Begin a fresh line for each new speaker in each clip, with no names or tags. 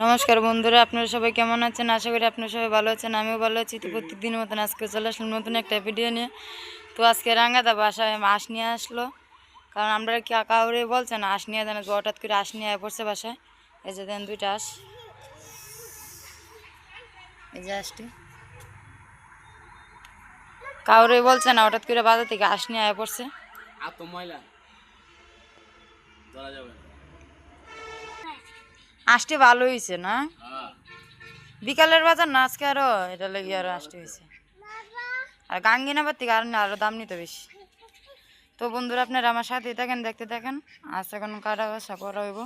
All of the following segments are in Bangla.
নমস্কার বন্ধুরা, আপনারা সবাই কেমন আছেন? আশা করি আপনারা সবাই ভালো আছেন, আমিও ভালো আছি। তো প্রত্যেক দিনের মতন আজকে চলে আসলাম নতুন একটা ভিডিও নিয়ে। তো আজকে রাঙা রাঙ্গাদা বাসায় আঁশ নিয়ে আসলো। কারণ আমরা কি কাউরে বলছেন, আঁশ নিয়ে দেন হঠাৎ করে আঁশ নিয়ে পড়ছে বাসায়? এই যে দেন দুইটা আঁশ। এই যে আঁশটি। কাউরে বলছে না, হঠাৎ করে বাজার থেকে আঁশ নিয়ে পড়ছে।
আর তো ময়লা। ধরা যাবে না।
আঁশটি ভালো হয়েছে না?
হ্যাঁ।
বিকালের বাজার না আজকে আরও এটা লেগে আরও আসতে হয়েছে। আর গাঙ্গিনাবার থেকে আর আরও দাম নিতে বেশি। তো বন্ধুরা আপনারা আমার সাথে থাকেন দেখতে থাকেন। আজ এখন কাটা বাসা করা হইব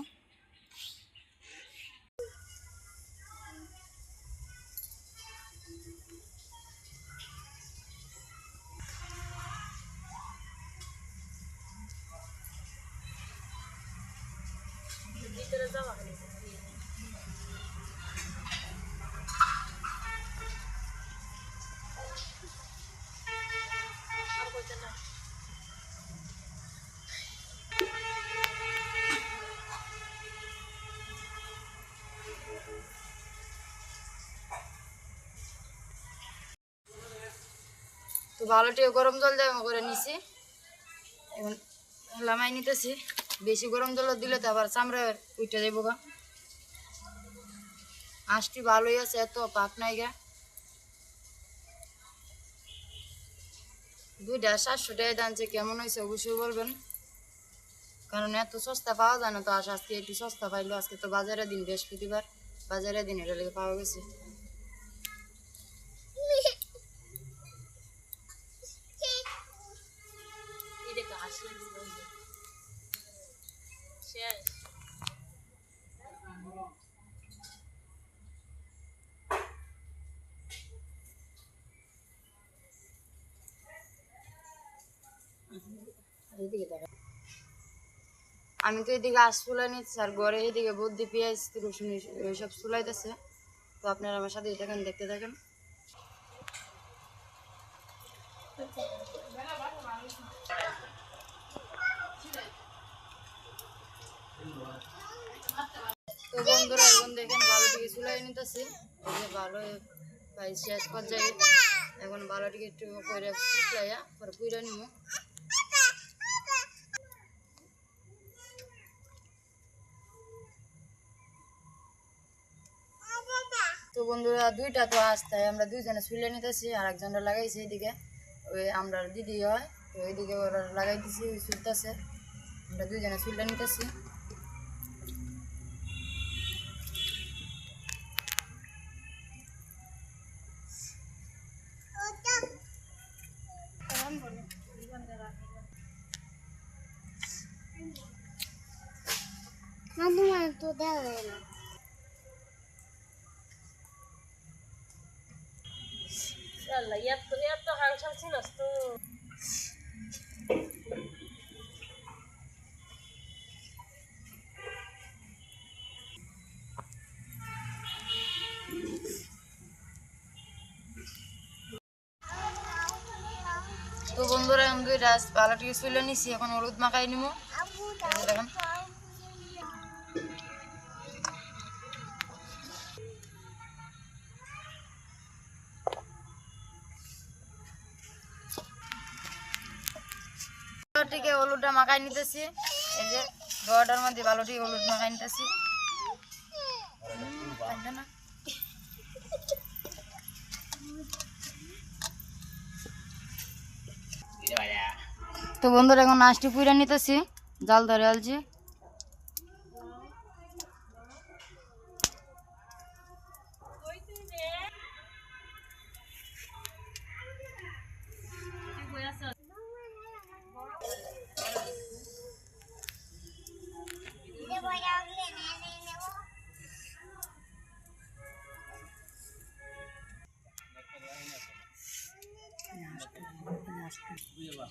ভালোটি গরম জল দিয়ে করে নিছি। এখন লামাই নিতেছি। বেশি গরম জল দিলে তো আবার চামড়া উঠে যাব গা। আঁশটি ভালোই আছে, এত পাক নাই গা। দুইটা সাতশো টাকা দানছে কেমন হয়েছে অবশ্যই বলবেন। কারণ এত সস্তা পাওয়া যায় না তো আজ আজকে একটু সস্তা পাইলো, আজকে তো বাজারের দিন বৃহস্পতিবার। বাজারের দিন এটা লেগে পাওয়া গেছে এদিকে দেখা আমি তো এদিকে আশ ফুলাই নিচ্ছি আর ঘরে এদিকে বুদ্ধি, পেঁয়াজ, রসুন এইসব চুলাইতেছে তো আপনারা আমার সাথে দেখেন দেখতে থাকেন। তো বন্ধুরা, এখন দেখেন চুলাই ভালো প্রায় শেষ পর্যায়ে। এখন বালুটিকে একটু করে ফুসলাইয়া পরে পুইরা নিব তো বন্ধুরা দুইটা তো আসতে হয় আমরা দুইজনে শুলে নিতেছি আর একজনটা লাগাইছি এদিকে ওই আমরা দিদি হয়, তো ওইদিকে ওরা লাগাই দিছি ওই শুলতেছে আমরা দুইজনে শুলে নিতেছি। তো বন্ধুরা এখন দুইটা বালাটিকে শুলে নিছি এখন হলুদ মাখাই এই দেখেন। বালুটিকে হলুদটা মাখাই নিতেছি। এই যে বড়টার মধ্যে বালুটি হলুদ মাখাই নিতেছি। তো বন্ধুরা, এখন নাচটি পুইরা নিতেছি। জাল ধরে আলছি।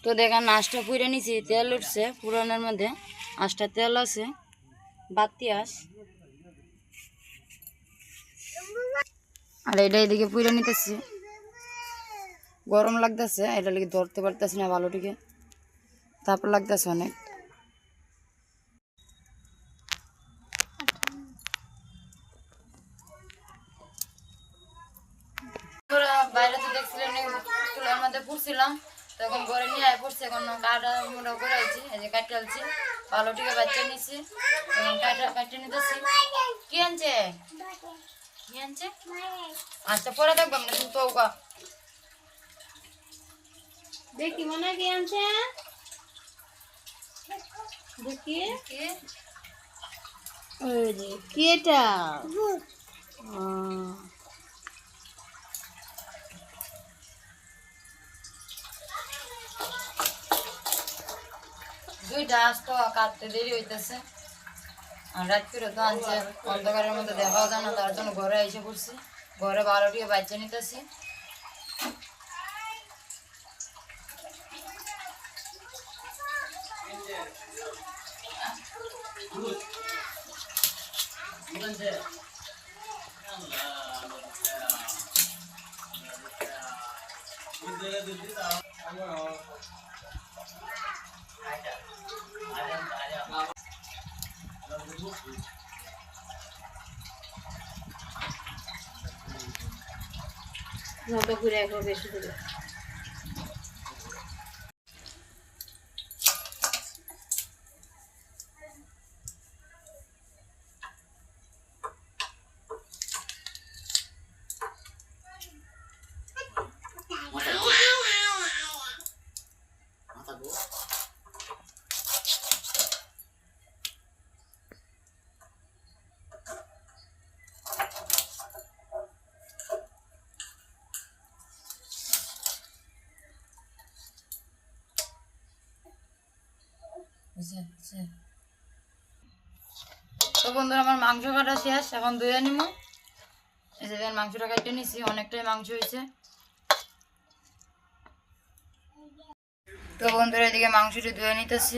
তো দেখেন, আঁশটা পুড়ে নিছি, তেল উঠছে পুরনের মধ্যে। আঁশটা তেল আছে বাতি আঁশ। আর এটা এদিকে পুড়ে নিতেছি। গরম লাগতেছে এটা লিখে ধরতে পারতেছি না ভালো টিকে তারপর লাগতেছে অনেক। বাইরে তো দেখছিলাম চুলার মধ্যে তখন ঘরে নিয়ে আয় পড়ছি এখন কাটা মোটা করে আইছি এই যে কাটতে আলছি। ভালো টিকে বাচ্চা নিছি এখন কাটা কাটতে নিতেছি। কি আনছে? কি আনছে? আচ্ছা পরে দেখব আমরা তুমি তো
দেখি মনে কি আনছে? দেখি।
কি
এটা?
দুইটা আসতো কাটতে দেরি হইতেছে। আর তো আনছে, অন্ধকারের মধ্যে দেখাও যায় না, তার জন্য ঘরে এসে পড়ছি। ঘরে টিকে বাচ্চা নিতেছি।
নটা ঘুরে একবার বেশি করে
বুঝছে, বুঝছে। তো বন্ধুরা, আমার মাংস কাটা শেষ। এখন ধুয়ে নিব এই যে মাংসটা কাটতে নিছি, অনেকটাই মাংস হয়েছে। তো বন্ধুরা, এদিকে মাংসটি ধুয়ে নিতেছি।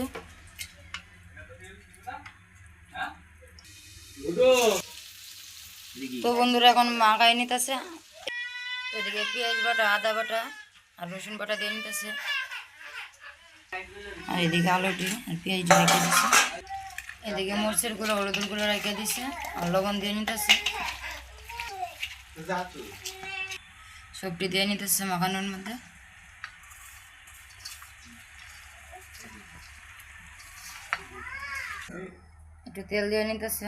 তো বন্ধুরা, এখন মাখাই নিতেছে। এদিকে পেঁয়াজ বাটা, আদা বাটা আর রসুন বাটা দিয়ে নিতেছে। আর এদিকে আলুটি আর পেঁয়াজটি রেখে দিছে। এদিকে মরিচের গুঁড়ো হলুদের গুঁড়ো রেখে দিছে আর লবণ দিয়ে নিতেছে। সবটি দিয়ে নিতেছে মাখানোর মধ্যে। একটু তেল দিয়ে নিতেছে।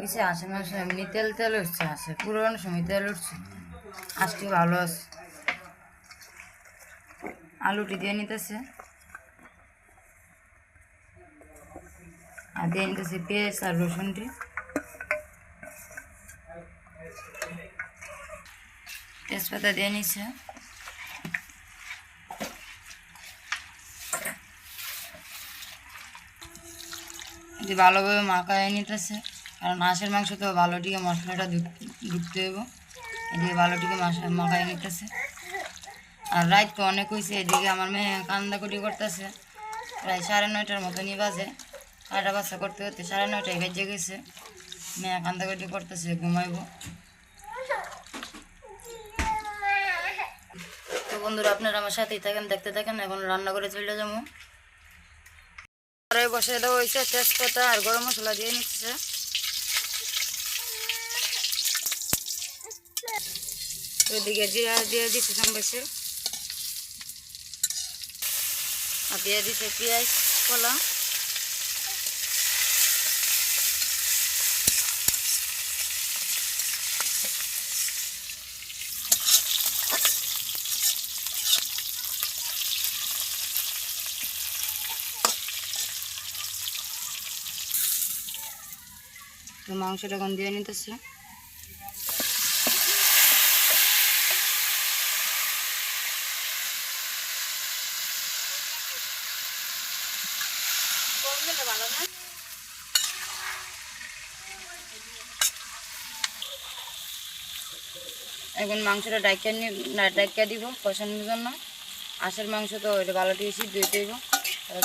ওইসে আসে মাসে এমনি তেল তেল উঠছে আসে পুরোনো সময় তেল উঠছে। আজকে ভালো আছে। আলুটি দিয়ে নিতেছে। আর দিয়ে নিতেছে পেঁয়াজ আর রসুনটি। তেজপাতা দিয়ে নিচ্ছে ভালোভাবে মাখায় নিতেছে। কারণ হাঁসের মাংস তো ভালো টিকে মশলাটা ঢুক- ঢুকতে হইব। এদিকে ভালো টিকে মশলা মাখায় নিতেছে। আর রাত তো অনেক হয়েছে এদিকে আমার মেয়ে কান্দাকুটি করতেছে। প্রায় সাড়ে নয়টার মতনই বাজে। কাটা বাচ্চা করতে করতে সাড়ে নয়টায় বেজে গেছে। মেয়ে কান্দাকুটি করতেছে, ঘুমাইবো। তো বন্ধুরা, আপনারা আমার সাথেই থাকেন, দেখতে থাকেন, এখন রান্না করে চলে যাব। কড়াই বসে দেওয়া হয়েছে তেজপাতা আর গরম মশলা দিয়ে নিচ্ছে। ওইদিকে জিরা দিয়ে দিচ্ছে সম্বাসে আর দিয়ে দিচ্ছে পেঁয়াজ কলা। তো মাংসটা এখন দিয়ে নিতেছে। এখন মাংসটা ডাইকা নিয়ে ডাইকা দিব কষানোর জন্য। আশের মাংস তো এটা ভালোটি সিদ্ধ হইতে দিব।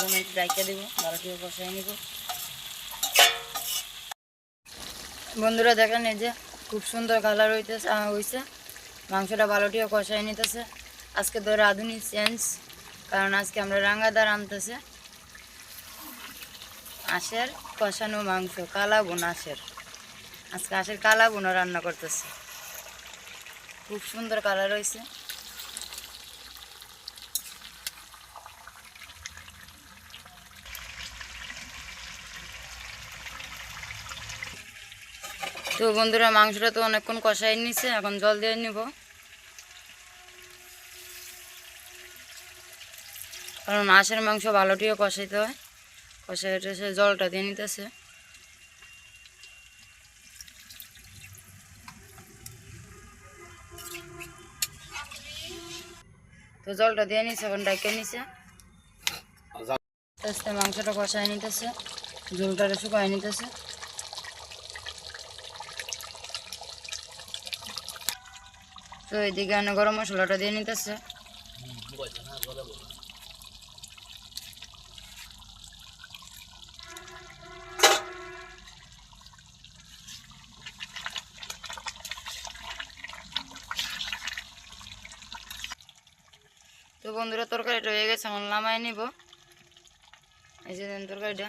জন্য একটু ডাইকা দিব ভালোটি কষাই নিব। বন্ধুরা দেখেন এই যে খুব সুন্দর কালার হইতেছে হইছে। মাংসটা ভালোটিও কষাই নিতেছে। আজকে তো রাঁধুনি চেঞ্জ কারণ আজকে আমরা রাঙ্গাদার আনতেছে। আঁশের কষানো মাংস, কালা বোনা আঁশের। আজকে আঁশের কালা বোনা রান্না করতেছে। খুব সুন্দর কালার হয়েছে তো বন্ধুরা, মাংসটা তো অনেকক্ষণ কষাই নিছে, এখন জল দিয়ে নিব। কারণ আঁশের মাংস ভালোটিও কষাইতে হয়। কষাই টষে জলটা দিয়ে নিতেছে। তো জলটা দিয়ে নিছে, এখন ডাইকে নিছে। আস্তে মাংসটা কষাই নিতেছে ঝোলটা শুকাই নিতেছে। তো এদিকে গরম মশলাটা দিয়ে নিতেছে। বন্ধুরা তরকারিটা হয়ে গেছে এখন নামাই নিব। এই যে তরকারিটা।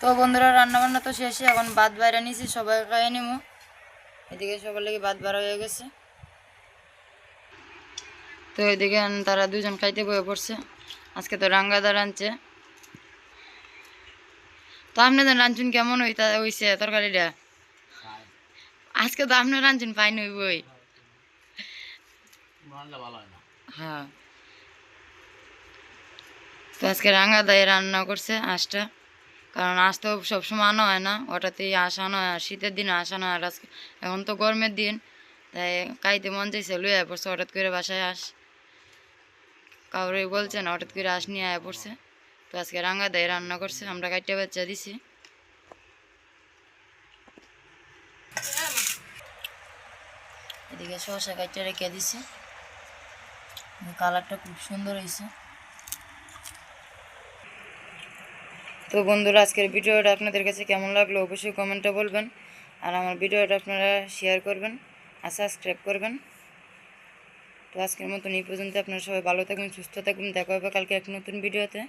তো বন্ধুরা রান্না বান্না তো শেষে এখন ভাত বাইরে নিয়েছি সবাই খাইয়ে নিব। এদিকে সবার লেগে ভাত বাড়া হয়ে গেছে। তো এদিকে তারা দুজন খাইতে বয়ে পড়ছে। আজকে তো রাঙ্গাদা রাঁধছে। তো আপনাদের রাঁধছুন কেমন হইতা হইছে তরকারিটা? আজকে তো আপনার রাঁধুন পাইনি পাইন হ্যাঁ তো আজকে রাঙা দায়ে রান্না করছে আঁশটা। কারণ আঁশ তো সবসময় আনা হয় না। আঁশ আনা হয়, শীতের দিন আঁশ আনা হয় আজকে এখন তো গরমের দিন। তাই কাইতে মন চাইছে লুয়ে পড়ছে হঠাৎ করে বাসায় আস কাউরে বলছে না, হঠাৎ করে আঁশ নিয়ে আয় পড়ছে। তো আজকে রাঙা দায়ে রান্না করছে, আমরা কাইটে বাচ্চা দিছি। এদিকে শসা কাইটে রেখে দিছি। কালারটা খুব সুন্দর হয়েছে। তো বন্ধুরা, আজকের ভিডিওটা আপনাদের কাছে কেমন লাগল অবশ্যই কমেন্টে বলবেন। আর আমার ভিডিওটা আপনারা শেয়ার করবেন আর সাবস্ক্রাইব করবেন। তো আজকের মতন এই পর্যন্ত। আপনারা সবাই ভালো থাকবেন, সুস্থ থাকবেন। দেখা হবে কালকে এক নতুন ভিডিওতে।